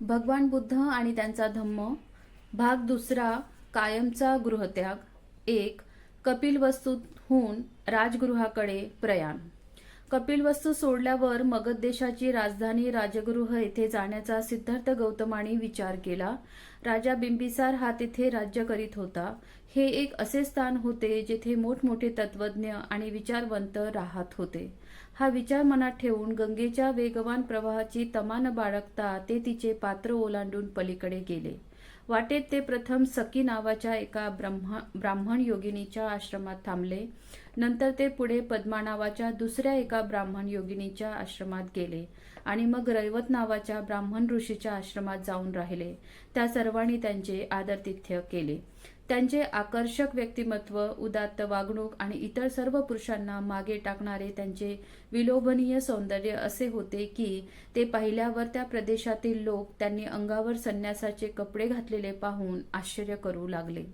भगवान बुद्ध आणि त्यांचा धम्म भाग दुसरा कायमचा गृहत्याग एक कपिल वस्तूत होऊन राजगृहाकडे प्रयाण. कपिलवस्तू सोडल्यावर मगध देशाची राजधानी राजगृह येथे जाण्याचा सिद्धार्थ गौतमाने विचार केला. राजा बिंबिसार हा तिथे राज्य करीत होता. हे एक असे स्थान होते जेथे मोठमोठे तत्वज्ञ आणि विचारवंत राहत होते. हा विचार मनात ठेवून गंगेच्या वेगवान प्रवाहाची तमान बाळगता ते तिचे पात्र ओलांडून पलीकडे गेले. वाटेत ते प्रथम सकी नावाच्या एका ब्रह्मा ब्राह्मण योगिनीच्या आश्रमात थांबले. नंतर ते पुढे पद्मा नावाच्या दुसऱ्या एका ब्राह्मण योगिनीच्या आश्रमात गेले आणि मग रैवत नावाच्या ब्राह्मण ऋषीच्या आश्रमात जाऊन राहिले. त्या सर्वांनी त्यांचे आदरतिथ्य केले. त्यांचे आकर्षक व्यक्तिमत्व उदात्त वागणूक आणि इतर सर्व पुरुषांना मागे टाकणारे त्यांचे विलोभनीय सौंदर्य असे होते की ते पाहिल्यावर त्या प्रदेशातील लोक त्यांनी अंगावर संन्यासाचे कपडे घातलेले पाहून आश्चर्य करू लागले.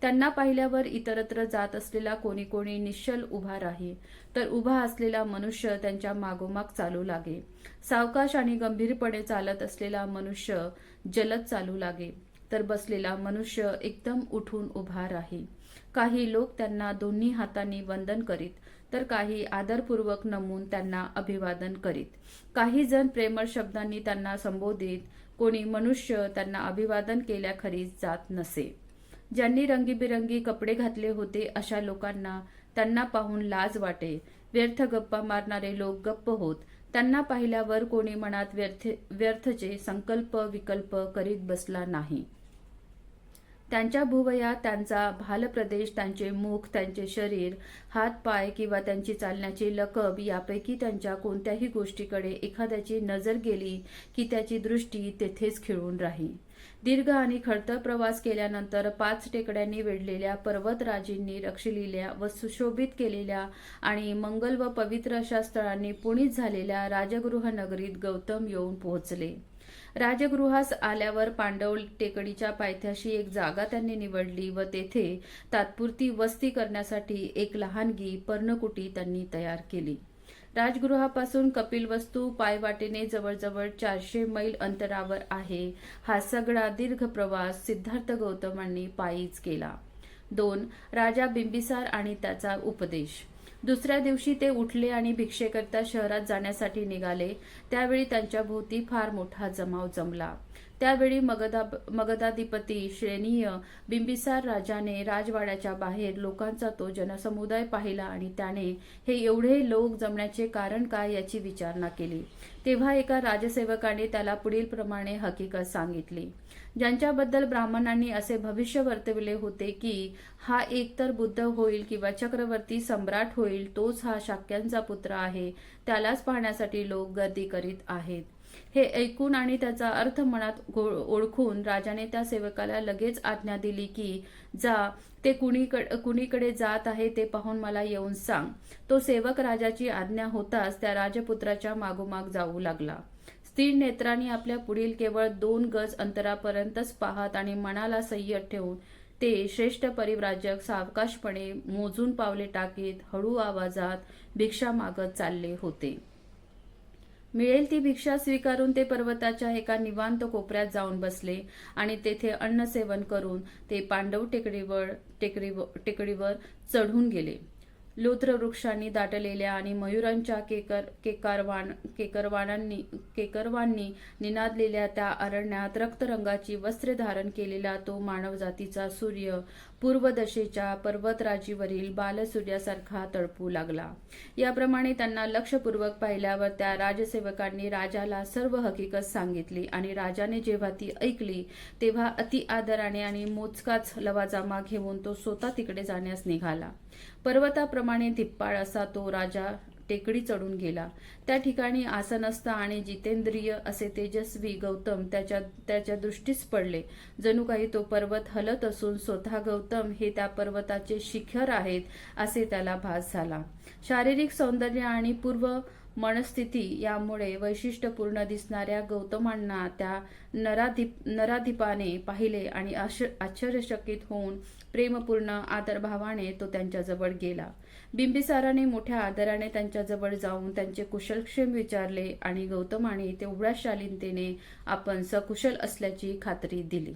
त्यांना पाहिल्यावर इतरत्र जात असलेला कोणी कोणी निश्चल उभा राही. तर उभा असलेला मनुष्य त्यांच्या मागोमाग चालू लागे. सावकाश आणि गंभीरपणे चालत असलेला मनुष्य जलद चालू लागे. तर बसलेला मनुष्य एकदम उठून उभा राही काही लोक त्यांना दोन्ही हातांनी वंदन करीत तर काही आदरपूर्वक नमून त्यांना अभिवादन करीत. काही जण प्रेमळ शब्दांनी त्यांना संबोधित कोणी मनुष्य त्यांना अभिवादन केल्याखरीच जात नसे. ज्यांनी रंगीबिरंगी कपडे घातले होते अशा लोकांना त्यांना पाहून लाज वाटे. व्यर्थ गप्पा मारणारे लोक गप्प होत. त्यांना पाहिल्यावर कोणी मनात व्यर्थ व्यर्थचे संकल्प विकल्प करीत बसला नाही. त्यांच्या भुवया त्यांचा भालप्रदेश त्यांचे मुख त्यांचे शरीर हात पाय किंवा त्यांची चालण्याची लकब यापैकी त्यांच्या कोणत्याही गोष्टीकडे एखाद्याची नजर गेली की त्याची दृष्टी तेथेच खिळून राही. दीर्घ आणि खडतर प्रवास केल्यानंतर पाच टेकड्यांनी वेढलेल्या पर्वतराजींनी रक्षिलेल्या व सुशोभित केलेल्या आणि मंगल व पवित्र अशा स्थळांनी पुणित झालेल्या राजगृह नगरीत गौतम येऊन पोहोचले. राजगृहास आल्यावर पांडव टेकडीच्या पायथ्याशी एक जागा त्यांनी निवडली व तेथे तात्पुरती वस्ती करण्यासाठी एक लहानगी पर्णकुटी त्यांनी तयार केली. राजगृहापासून कपिलवस्तू पायवाटेने जवळजवळ चारशे मैल अंतरावर आहे. हा सगळा दीर्घ प्रवास सिद्धार्थ गौतमांनी पायीच केला. दोन राजा बिंबिसार आणि त्याचा उपदेश. दुसऱ्या दिवशी ते उठले आणि भिक्षेकरता शहरात जाण्यासाठी निघाले. त्यावेळी त्यांच्या भोवती फार मोठा जमाव जमला. त्यावेळी मगधा मगधाधिपती श्रेणीय बिंबिसार राजाने राजवाड्याच्या बाहेर लोकांचा तो जनसमुदाय पाहिला आणि त्याने हे एवढे लोक जमण्याचे कारण काय याची विचारणा केली. तेव्हा एका राजसेवकाने त्याला पुढील प्रमाणे हकीकत सांगितली. ज्यांच्याबद्दल ब्राह्मणांनी असे भविष्य वर्तविले होते की हा एकतर बुद्ध होईल किंवा चक्रवर्ती सम्राट होईल तोच हा शाक्यांचा पुत्र आहे त्यालाच पाहण्यासाठी लोक गर्दी करीत आहेत. हे ऐकून आणि त्याचा अर्थ मनात ओळखून राजाने त्या सेवकाला लगेच आज्ञा दिली की जा ते कुणीकडे कुणीकडे जात आहे ते पाहून मला येऊन सांग. तो सेवक राजाची आज्ञा होताच त्या राजपुत्राच्या मागोमाग जाऊ लागला. स्थिर नेत्रांनी आपल्या पुढील केवळ दोन गज अंतरापर्यंतच पाहत आणि मनाला संयत ठेवून ते श्रेष्ठ परिव्राजक सावकाशपणे मोजून पावले टाकीत हळू आवाजात भिक्षा मागत चालले होते. मिळेल ती भिक्षा स्वीकारून ते पर्वताच्या एका निवांत कोपऱ्यात जाऊन बसले आणि तेथे अन्न सेवन करून ते पांडव टेकडीवर टेकडीवर टेकडीवर चढून गेले. लोत्र वृक्षांनी दाटलेल्या आणि मयुरांच्या केकर केकारवान केकरवानांनी केकरवांनी निनादलेल्या त्या अरण्यात रक्तरंगाची वस्त्रे धारण केलेला तो मानवजातीचा सूर्य पूर्वदशेच्या पर्वतराजीवरील बालसूर्यासारखा तळपू लागला. याप्रमाणे त्यांना लक्षपूर्वक पाहिल्यावर त्या राजसेवकांनी राजाला सर्व हकीकत सांगितली आणि राजाने जेव्हा ती ऐकली तेव्हा अति आदराने आणि मोजकाच लवाजामा घेऊन तो स्वतः तिकडे जाण्यास निघाला. पर्वताप्रमाणे धिप्पाळ असा तो राजा टेकडी चढून गेला. त्या ठिकाणी आसनस्थ आणि जितेंद्रिय असे तेजस्वी गौतम त्याच्या त्याच्या दृष्टीस पडले. जणू काही तो पर्वत हलत असून स्वतः गौतम हे त्या पर्वताचे शिखर आहेत असे त्याला भास झाला. शारीरिक सौंदर्य आणि पूर्व मनस्थिती यामुळे वैशिष्ट्यपूर्ण दिसणाऱ्या गौतमांना त्या नराधिप नराधिपाने पाहिले आणि आश्चर्यचकित होऊन प्रेमपूर्ण आदरभावाने तो त्यांच्याजवळ गेला. बिंबिसाराने मोठ्या आदराने त्यांच्याजवळ जाऊन त्यांचे कुशलक्षेम विचारले आणि गौतमाने तेवढ्या शालीनतेने आपण सकुशल असल्याची खात्री दिली.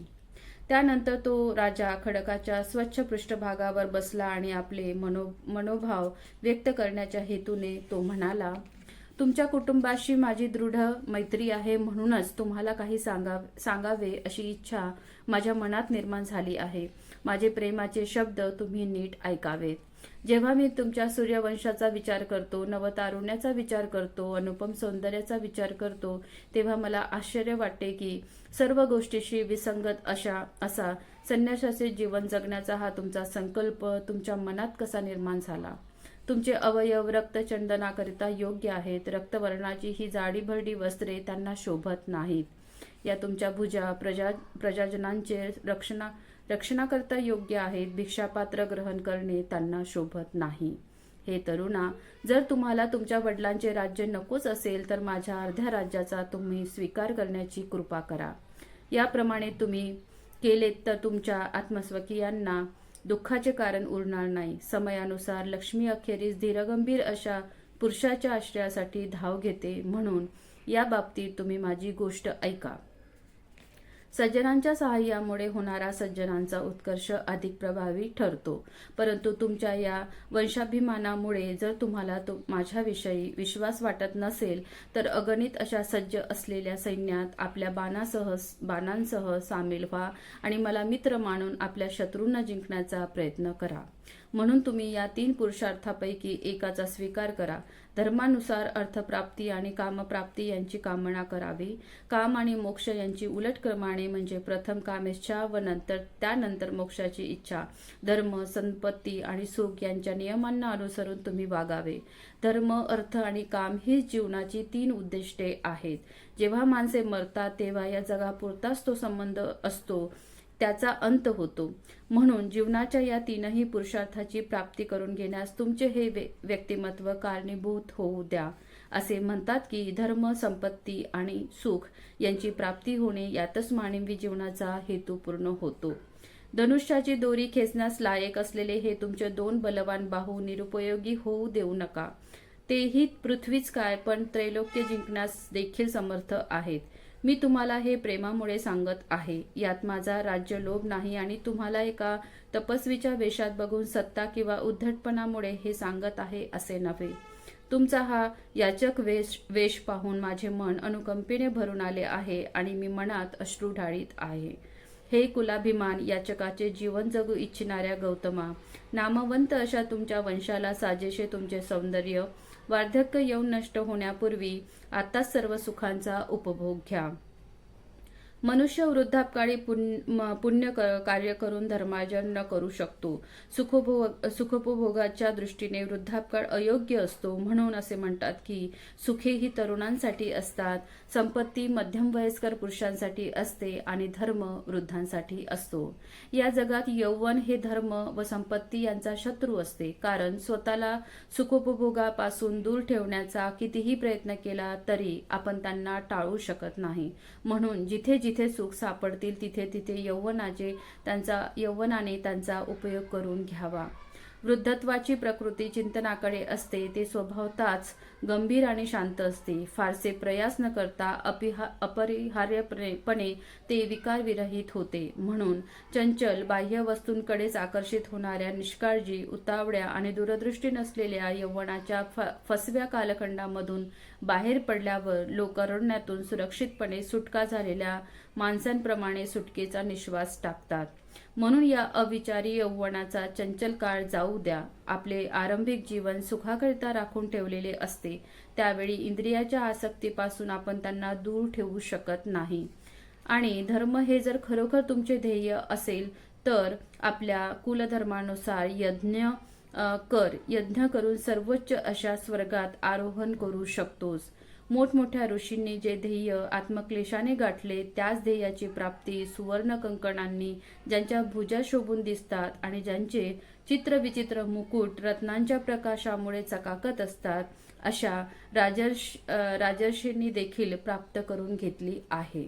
त्यानंतर तो राजा खडकाच्या स्वच्छ पृष्ठभागावर बसला आणि आपले मनो मनोभाव व्यक्त करण्याच्या हेतूने तो म्हणाला तुमच्या कुटुंबाशी माझी दृढ मैत्री आहे म्हणूनच तुम्हाला काही सांगा सांगावे अशी इच्छा माझ्या मनात निर्माण झाली आहे. माझे प्रेमाचे शब्द तुम्ही नीट ऐकावेत. जेव्हा मी तुमच्या सूर्यवंशाचा विचार करतो नवतारुण्याचा विचार करतो अनुपम सौंदर्याचा विचार करतो तेव्हा मला आश्चर्य वाटते की सर्व गोष्टीशी विसंगत अशा असा संन्यासाचे जीवन जगण्याचा हा तुमचा संकल्प तुमच्या मनात कसा निर्माण झाला? तुमचे अवयव रक्तचंदनाकरिता योग्य आहेत रक्तवर्णाची ही जाडीभरडी वस्त्रे त्यांना शोभत नाहीत. या तुमच्या भुजा प्रजा प्रजाजनांचे रक्षणा रक्षणाकरता योग्य आहेत भिक्षापात्र ग्रहण करणे त्यांना शोभत नाही. हे तरुणा जर तुम्हाला तुमच्या वडिलांचे राज्य नकोच असेल तर माझ्या अर्ध्या राज्याचा तुम्ही स्वीकार करण्याची कृपा करा. याप्रमाणे तुम्ही केलेत तर तुमच्या आत्मस्वकीयांना दुःखाचे कारण उरणार नाही. समयानुसार लक्ष्मी अखेरीस धीरगंभीर अशा पुरुषाच्या आश्रयासाठी धाव घेते म्हणून या बाबतीत तुम्ही माझी गोष्ट ऐका. सज्जनांच्या सहाय्यामुळे होणारा सज्जनांचा उत्कर्ष अधिक प्रभावी ठरतो. परंतु तुमच्या या वंशाभिमानामुळे जर तुम्हाला तो माझ्याविषयी विश्वास वाटत नसेल तर अगणित अशा सज्ज असलेल्या सैन्यात आपल्या बाणासह बाणांसह सामील व्हा आणि मला मित्र मानून आपल्या शत्रूंना जिंकण्याचा प्रयत्न करा. म्हणून तुम्ही या तीन पुरुषार्थापैकी एकाचा स्वीकार करा. धर्मानुसार अर्थप्राप्ती आणि कामप्राप्ती यांची कामना करावी. काम आणि मोक्ष यांची उलट क्रमाने म्हणजे प्रथम कामेच्छा व नंतर त्यानंतर मोक्षाची इच्छा. धर्म संपत्ती आणि सुख यांच्या नियमांना अनुसरून तुम्ही वागावे. धर्म अर्थ आणि काम ही जीवनाची तीन उद्दिष्टे आहेत. जेव्हा माणसे मरतात तेव्हा या जगापुरताच तो संबंध असतो. त्याचा अंत होतो. म्हणून जीवनाच्या या तीनही पुरुषार्थाची प्राप्ती करून घेण्यास तुमचे हे व्यक्तिमत्व कारणीभूत होऊ द्या असे म्हणतात की धर्म संपत्ती आणि सुख यांची प्राप्ती होणे यातच मानवी जीवनाचा हेतू पूर्ण होतो. धनुष्याची दोरी खेचण्यास लायक असलेले हे तुमचे दोन बलवान बाहू निरुपयोगी होऊ देऊ नका. तेही पृथ्वीच काय पण त्रैलोक्य जिंकण्यास देखील समर्थ आहेत. मी तुम्हाला हे प्रेमामुळे सांगत आहे. यात माझा राज्य लोभ नाही आणि तुम्हाला एका तपस्वीच्या वेशात बघून सत्ता किंवा उद्धटपणामुळे हे सांगत आहे असे नव्हे. तुमचा हा याचक वेश वेश पाहून माझे मन अनुकंपीने भरून आले आहे आणि मी मनात अश्रू ढाळीत आहे. हे कुलाभिमान याचकाचे जीवन जगू इच्छिणाऱ्या गौतमा नामवंत अशा तुमच्या वंशाला साजेशे तुमचे सौंदर्य वार्धक्य येऊन नष्ट होण्यापूर्वी आताच सर्व सुखांचा उपभोग घ्या. मनुष्य वृद्धापकाळी पुण्य कार्य करून धर्मार्जन करू शकतो. सुखोभोग सुखोपभोगाच्या दृष्टीने वृद्धापकाळ अयोग्य असतो म्हणून असे म्हणतात की सुखे ही तरुणांसाठी असतात संपत्ती मध्यम वयस्कर पुरुषांसाठी असते आणि धर्म वृद्धांसाठी असतो. या जगात यौवन हे धर्म व संपत्ती यांचा शत्रू असते कारण स्वतःला सुखोपभोगापासून दूर ठेवण्याचा कितीही प्रयत्न केला तरी आपण त्यांना टाळू शकत नाही. म्हणून जिथे जिथे जिथे सुख सापडतील तिथे तिथे यौवनाचे त्यांचा यौवनाने त्यांचा उपयोग करून घ्यावा. वृद्धत्वाची प्रकृती चिंतनाकडे असते ते स्वभावताच गंभीर आणि शांत असते. फारसे प्रयास न करता अपिहा अपरिहार्यपणे ते विकारविरहित होते. म्हणून चंचल बाह्य वस्तूंकडेच आकर्षित होणाऱ्या निष्काळजी उतावड्या आणि दूरदृष्टी नसलेल्या यौवनाच्या फसव्या कालखंडामधून बाहेर पडल्यावर लोक अरण्यातून सुरक्षितपणे सुटका झालेल्या माणसांप्रमाणे सुटकेचा निश्वास टाकतात. म्हणून या अविचारी यौवनाचा चंचल काळ जाऊ द्या. आपले आरंभिक जीवन सुखाकरिता राखून ठेवलेले असते. त्यावेळी इंद्रियाच्या आसक्तीपासून आपण त्यांना दूर ठेवू शकत नाही. आणि धर्म हे जर खरोखर तुमचे ध्येय असेल तर आपल्या कुलधर्मानुसार यज्ञ कर. यज्ञ करून सर्वोच्च अशा स्वर्गात आरोहण करू शकतोस. मोठमोठ्या ऋषींनी जे ध्येय आत्मक्लेशाने गाठले त्याच ध्येयाची प्राप्ती सुवर्ण कंकणांनी ज्यांच्या भुजा शोभून दिसतात आणि ज्यांचे चित्रविचित्र मुकुट रत्नांच्या प्रकाशामुळे चकाकत असतात अशा राजर्ष राजर्षींनी देखील प्राप्त करून घेतली आहे.